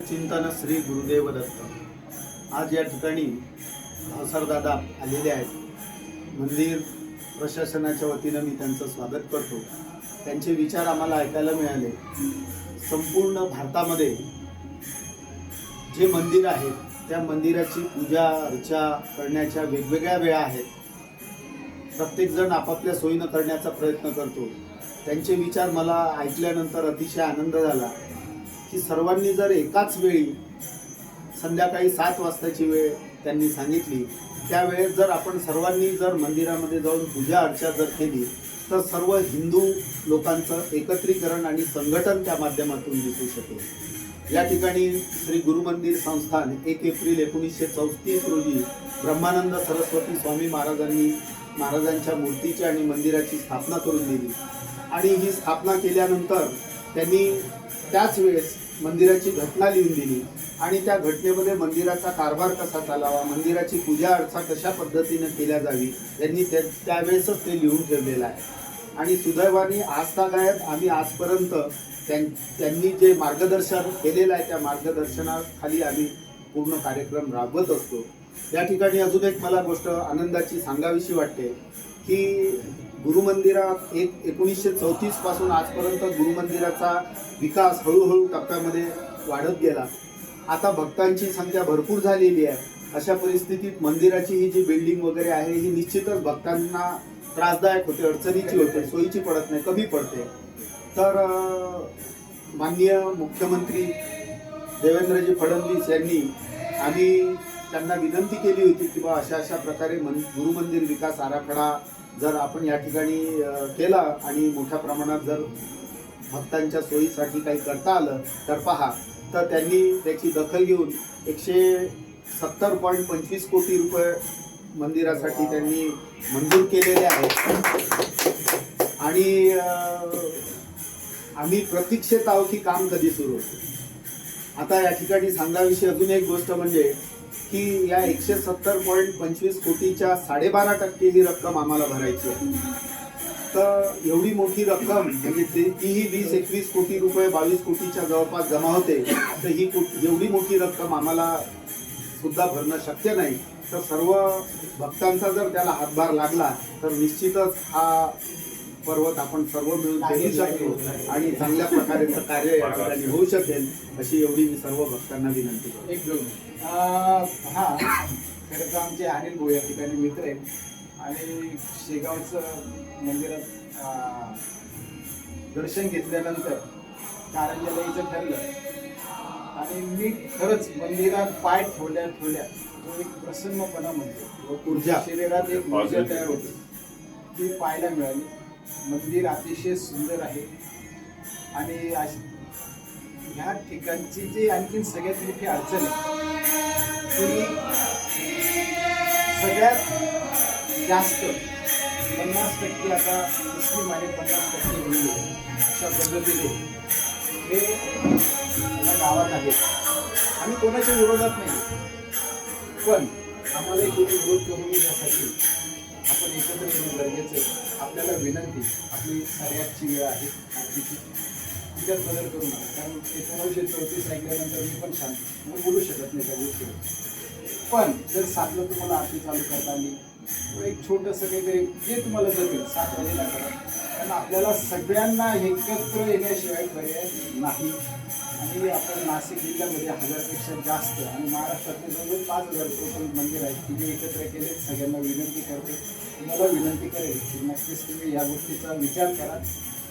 चिंतन श्री गुरुदेव दत्त आज या ठिकाणी भावसरदादा आलेले आहेत. मंदिर प्रशासनाच्या वतीनं मी त्यांचं स्वागत करतो. त्यांचे विचार आम्हाला ऐकायला मिळाले. संपूर्ण भारतामध्ये जे मंदिर आहेत त्या मंदिराची पूजा अर्चा करण्याच्या वेगवेगळ्या वेळा आहेत. प्रत्येकजण आपापल्या सोयीनं करण्याचा प्रयत्न करतो. त्यांचे विचार मला ऐकल्यानंतर अतिशय आनंद झाला. की सर्वांनी जर एकाच वेळी संध्याकाळी सात वाजताची वेळ त्यांनी सांगितली त्यावेळेस जर आपण सर्वांनी जर मंदिरामध्ये जाऊन पूजा अर्चा जर केली तर सर्व हिंदू लोकांचं एकत्रीकरण आणि संघटन त्या माध्यमातून दिसू शकेल. या ठिकाणी श्री गुरु मंदिर संस्थान एक एप्रिल एकोणीसशे चौतीस रोजी ब्रह्मानंद सरस्वती स्वामी महाराजांनी महाराजांच्या मूर्तीची आणि मंदिराची स्थापना करून दिली. आणि ही स्थापना केल्यानंतर त्यांनी त्याच वेळेस मंदिराची घटना लिहून दिली. आणि त्या घटनेमध्ये मंदिराचा कारभार कसा चालावा मंदिराची पूजा अर्चा कशा पद्धतीने केल्या जावी यांनी त्या त्यावेळेसच ते लिहून ठेवलेलं आहे. आणि सुदैवाने आजतागायत आम्ही आजपर्यंत त्यां त्यांनी जे मार्गदर्शन केलेलं आहे त्या मार्गदर्शनाखाली आम्ही पूर्ण कार्यक्रम राबवत असतो. या ठिकाणी अजून एक मला गोष्ट आनंदाची सांगावीशी वाटते की गुरुमंदिरात एक एकोणीसशे चौतीसपासून आजपर्यंत गुरुमंदिराचा विकास हळूहळू टप्प्यामध्ये वाढत गेला. आता भक्तांची संख्या भरपूर झालेली आहे. अशा परिस्थितीत मंदिराची ही जी बिल्डिंग वगैरे आहे ही निश्चितच भक्तांना त्रासदायक होते अडचणीची होते सोयीची पडत नाही कमी पडते. तर माननीय मुख्यमंत्री देवेंद्रजी फडणवीस यांनी आम्ही त्यांना विनंती केली होती की बा अशा अशा प्रकारे मन गुरुमंदिर विकास आराखडा जर आपण या ठिकाणी केला आणि मोठ्या प्रमाणात जर भक्तांच्या सोयीसाठी काही करता आलं तर पहा. तर त्यांनी त्याची दखल घेऊन एकशे सत्तर पॉईंट पंचवीस कोटी रुपये मंदिरासाठी त्यांनी मंजूर केलेले आहेत आणि आम्ही प्रतीक्षेत आहोत की काम कधी सुरू होते? आता या ठिकाणी सांगाविषयी अजून एक गोष्ट म्हणजे की या एकशे सत्तर पॉईंट पंचवीस कोटीच्या साडेबारा टक्के ही रक्कम आम्हाला भरायची आहे. तर एवढी मोठी रक्कम म्हणजे ती- तीही वीस एकवीस कोटी रुपये बावीस कोटीच्या जवळपास जमा होते तर ही एवढी मोठी रक्कम आम्हाला सुद्धा भरणं शक्य नाही. तर सर्व भक्तांचा जर त्याला हातभार लागला तर निश्चितच हा पर्वत आपण सर्व मिळून घेऊ शकतो आणि चांगल्या प्रकारेचं कार्य या ठिकाणी होऊ शकेल अशी एवढी मी सर्व भक्तांना विनंती करतो. एक दोन. हा खरं तर आमचे अनिल भाऊ या ठिकाणी मित्र आहेत. आणि शेगावचं मंदिरात दर्शन घेतल्यानंतर कारंजाला यायचं ठरलं. आणि मी खरंच मंदिरात पाय ठेवल्या ठेवल्या तो एक प्रसन्नपणा म्हणतो ऊर्जा. शरीरात एक ऊर्जा तयार होते. ती पाहायला मिळाली. मंदिर अतिशय सुंदर आहे. आणि अश- ह्या ठिकाणची जी आणखीन सगळ्यात मोठी अडचण आहे ती सगळ्यात जास्त पन्नास टक्के आता मुस्लिम आणि पन्नास टक्के हिंदू अशा पद्धतीने हे या गावात आहेत. आम्ही कोणाच्या विरोधात नाही. पण आम्हाला एक कोणी विरोध करू नये यासाठी आपण एकत्र येणं गरजेचं आहे. आपल्याला विनंती आपली साडेआठची वेळ आहे. आरतीची तिच्यात बदल करू नका. कारण एकोणीसशे चौतीस ऐकल्यानंतर मी पण शांत मग बोलू शकत नाही त्या गोष्टीवर. पण जर साधलं तुम्हाला आरती चालू करता आली एक छोटंसं काहीतरी जे तुम्हाला जमेल सात करा. कारण आपल्याला सगळ्यांना एकत्र येण्याशिवाय पर्याय नाही. आणि आपण नाशिक जिल्ह्यामध्ये हजारपेक्षा जास्त आणि महाराष्ट्रातले जवळजवळ पाच हजार टोटल मंदिर आहेत की जे एकत्र केले सगळ्यांना विनंती करते. तुम्हाला विनंती करेल की नक्कीच तुम्ही या गोष्टीचा विचार करा.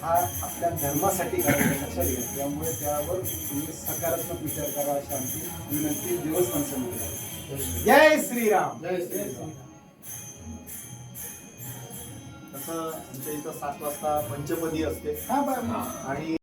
हा आपल्या धर्मासाठी करायचा लक्षात घ्या त्यामुळे त्यावर तुम्ही सकारात्मक विचार करा अशी आमची विनंती देवस्थान समितीला जय श्रीराम. जय श्रीराम. तसं आमच्या इथं सात वाजता पंचपदी असते. हा बरं. आणि